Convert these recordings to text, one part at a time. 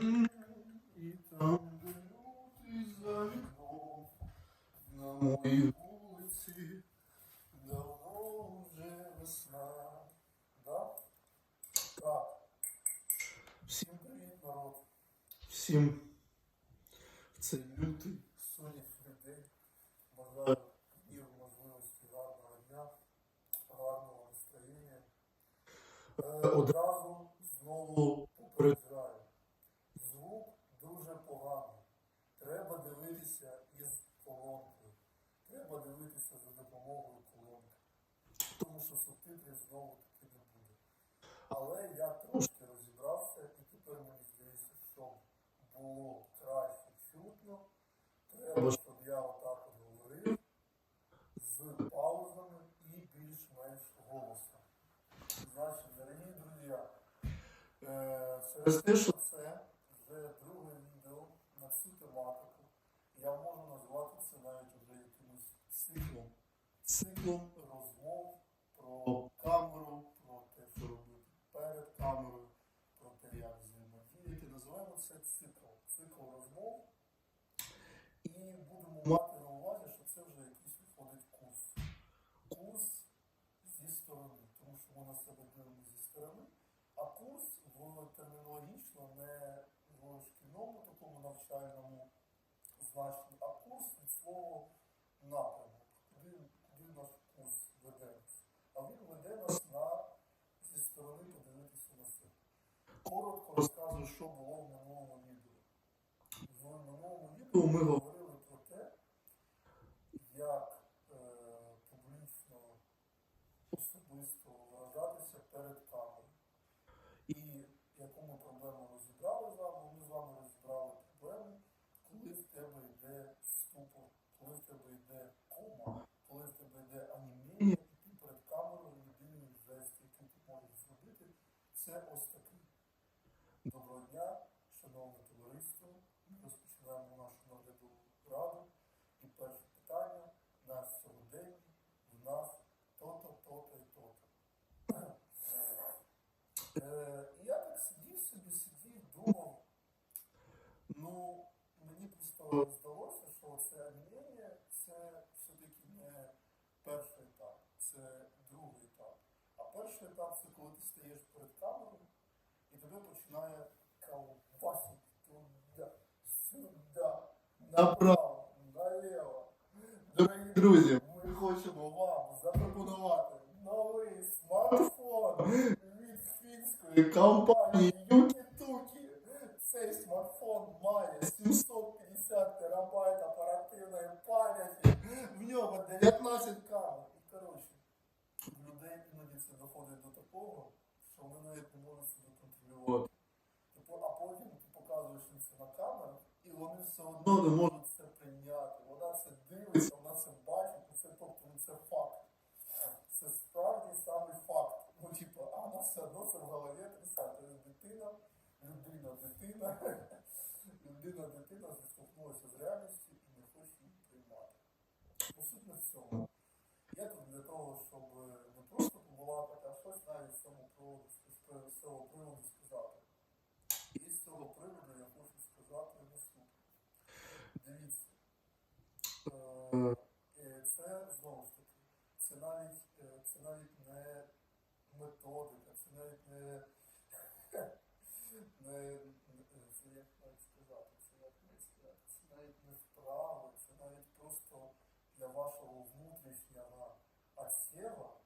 І там, де люди за вікном, на моїй вулиці, давно вже весна. Да? Так. Всім привіт, народ. Всім в цей лютий сонячний день. Бажаю міру можливості гарного дня, гарного настроєння. Е, Одразу знову Тому знову таки не буде. Але я трошки розібрався і тепер мені здається, що було краще чутно. Треба, щоб я отак от говорив з паузами і більш-менш голосом. Значить, дорогі друзі, е, через те, що це вже друге відео на цю тематику, я можу назвати це навіть вже якимось циклом. Циклом камеру, про те, що робити перед камерою, про те, як взаємодіяти. Називаємо це цикл. Цикл розмов. І будемо мати на увазі, що це вже якийсь виходить курс. Курс зі сторони, тому що ми на себе дивимося зі сторони, а курс в термінологічно не в шкільному такому навчальному значенні, а курс від слова напрямок. Куди, куди наш курс веде нас? А він веде нас на зі сторони подивитися на себе. Коротко розказую, що було в минулому відео. В минулому відео ми говорили про те, як е, публічно особисто виражатися перед камерою. І яку ми проблему розібрали з вами, ми з вами розібрали проблему, коли в тебе йде ступор, коли в тебе йде кома, коли в тебе йде аніміння, і ти перед камерою єдиний жест, який ти можеш зробити, це ось такий. Доброго дня, шановне товариство. Ми розпочинаємо нашу наглядову раду. І перше питання на сьогодні в нас то-то, то-то і то-то. Е, я так сидів собі, сидів, думав. Ну, мені просто здалося, що це анімення це все-таки не перший етап, це другий етап. А перший етап це коли ти стаєш перед камерою і тебе починає колбасити туди, сюди, направо, наліво. Дорогі друзі, ми хочемо вам запропонувати новий смартфон від фінської компанії Юкі-Тукі. Цей смартфон має 750 терабайт оперативної пам'яті, в нього 19 камер. І коротше, людей іноді це доходить до такого, що вони навіть не можуть себе контролювати. Типу, а потім ти показуєш їм це на камеру, і вони все одно не можуть це прийняти. Вона це дивиться, вона це бачить, і це, тобто ну, це факт. Це справді. Ну, все одно це в голові. Тобто дитина, людина, дитина, людина, дитина зіштовхнулася з реальністю і не хоче її приймати. По суті, в цьому. Я тут для того, щоб не просто побалакати, а щось навіть з цього приводу, з цього приводу сказати. І з цього приводу я хочу сказати наступне. Дивіться, е, е, це знову ж таки, це навіть, е, це навіть не методика, це навіть сказати, як навіть сказати, це навіть не вправи, це навіть просто для вашого внутрішнього отсева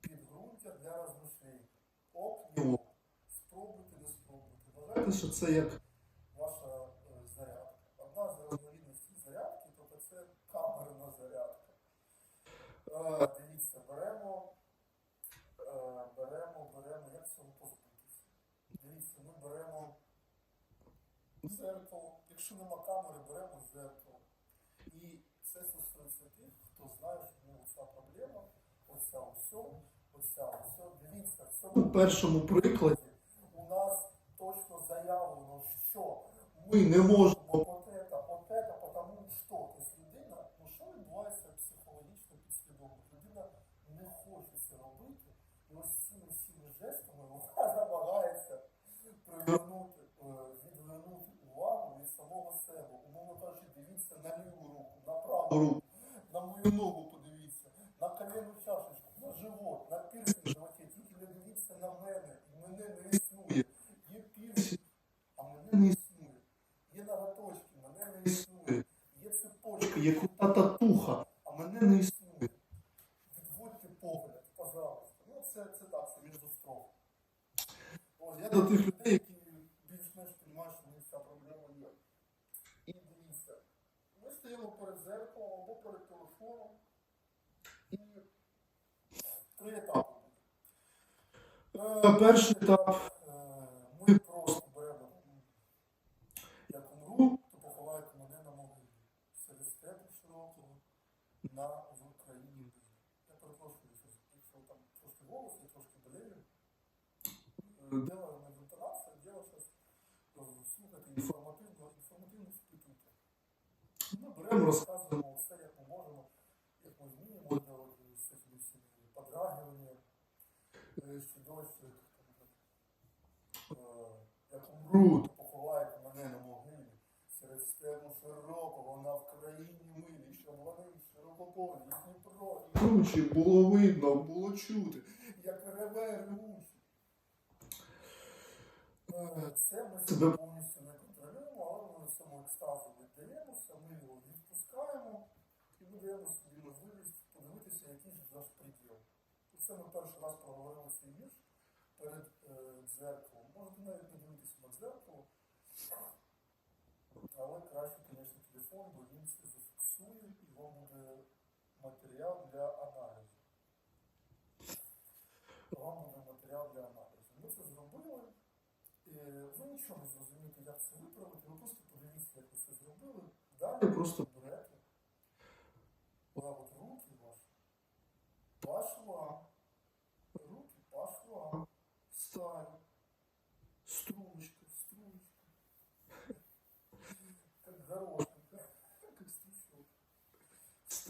підґрунтя для розмишлень. Ок. Спробуйте, не спробуйте. Що це як ваша е, зарядка. Одна з розновідностей зарядки, тобто це камерна зарядка. Е, дивіться, беремо, як цього позбутися. Дивіться, ми беремо зеркало. Якщо нема камери, беремо зеркало. І це стосується тих, хто знає, що в нього ця проблема, оця усьо, оця усьо. Дивіться, в цьому першому прикладі у нас точно заявлено, що ми не можемо Ось цими всіми жестами вона намагається привернути, е, відвернути увагу від самого себе. Умовно кажучи, дивіться на ліву руку, на праву руку, на мою ногу подивіться, на колену чашечку, на живот, на пірсинг в животі. Тільки не дивіться на мене. І мене не існує. Є пірсинг, а мене не існує. Є наготочки, мене не існує. Є цепочка, є крута татуха, а мене не існує. До тих людей, які більш-менш розуміють, що них ця проблема є. І дивіться, ми стоїмо перед зеркалом або перед телефоном. І три етапи. Е, Перший етап е, ми просто беремо. Як умру, то поховайте мене на могилі. Серед степу широкого на в Україні. Я перепрошую, якщо там трошки голос, я трошки болею. Е, Дело не в інтонації, дело зараз слухати інформативно, інформативно впитуйте. Ми беремо, розказуємо все, як ми можемо, як ми вміємо, делати з цими всіми подрагиваннями, е, що як умру, поховайте мене на могилі. Серед степу широкого на Вкраїні милі, щоб вони широкополі, Дніпро, і кручі було видно, було чути, як реве ревучі. Це ми себе повністю не контролюємо, але ми цьому екстазу віддаємося, ми його відпускаємо і даємо собі можливість подивитися, який ж наш приділ. Це ми перший раз проговорили цей вірш перед е, дзеркалом. Можете навіть не дивитися на дзеркало, але краще, звісно, телефон, бо він це зафіксує і вам буде матеріал для аналізу. Вам буде матеріал для аналізу. Ми це зробили. Ви нічого не зрозумієте, як це виправити, ви просто подивіться, як ви це зробили. Далі просто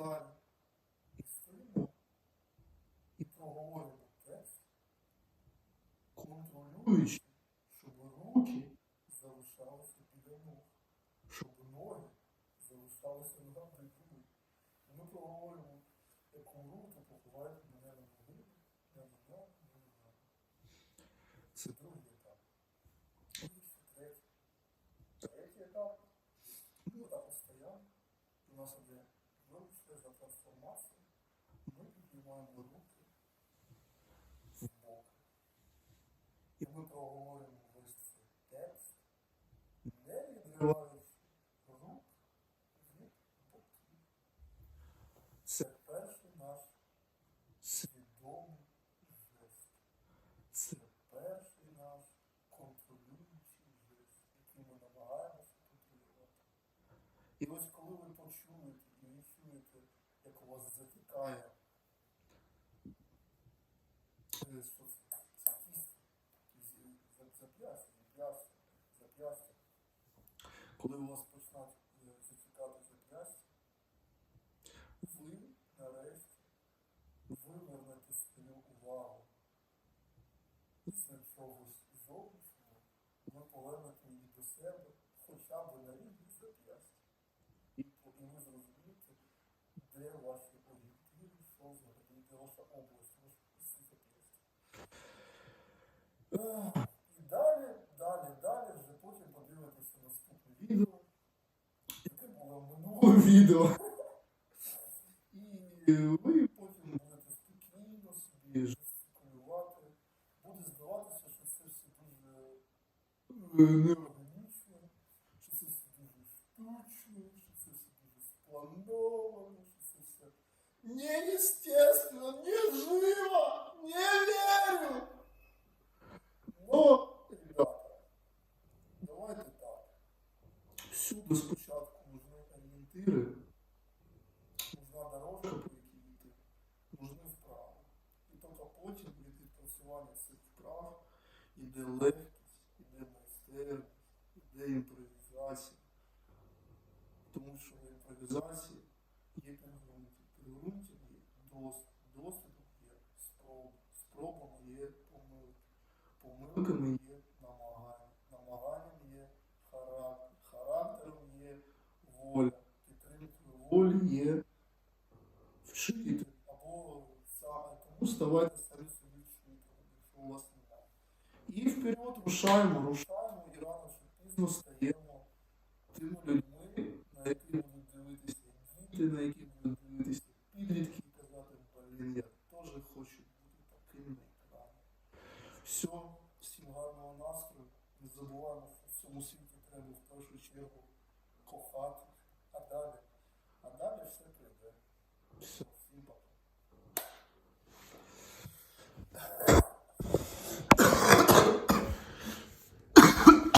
Встали. І стоїмо. І проговоримо текст, контролюючи, щоб руки залишалися біля щоб ноги залишалися ногами другі. Ми проговоримо, як умру, то поховайте мене на могилі, на мене, на мене. Це другий етап. Третій. Етап. Постоянно. У нас іде величезна трансформація. Ми піднімаємо руки в бок. І ми проговоримо весь цей текст, не відриваючи рук від боків. Це перший наш свідомий жест. Це перший наш контролюючий жест, який ми намагаємося контролювати. І ось коли ви почуєте і відчуєте, як у вас затікає е, що це? Це кість, з- за- зап'ястя. Коли у вас почнуть е, затікати зап'ястя, ви нарешті вивернете свою увагу з чогось зовнішнього, ви повернете її до себе хоча б на рівні зап'ястя. І, ви зрозумієте, де ваші орієнтири, що взагалі, де ваша область, ваше ці зап'ястя. відео, яке було в минулому відео. І ви потім будете спокійно собі жестикулювати. Буде здаватися, що це все дуже е, неорганічно, що це все дуже штучно, що це все дуже сплановано, що це все неестественно, не Всюди спочатку нужны орієнтири, нужна дорожка, по якій йти, можна вправи. І тільки потім від відпрацювання цих вправ іде легкість, іде майстерність, іде імпровізація. Тому що імпровізація є підґрунтя. Підґрунтя є досвід. Досвідом є спроба. Спробами є помилки. Помилками є намагання. Намаганням є характер. Характером є воля. І є вчитель або саме. Тому ставайте самі собі вчителем, якщо у вас немає. І вперед рушаємо, рушаємо і рано чи пізно стаємо тими людьми, на які будуть дивитися діти, на які будуть дивитися підлітки і казати, блін, я теж хочу бути таким на екрані. Все, всім гарного настрою. Не забуваємо, що в цьому світі треба в першу чергу кохати, а далі, а далі все прийде. Все.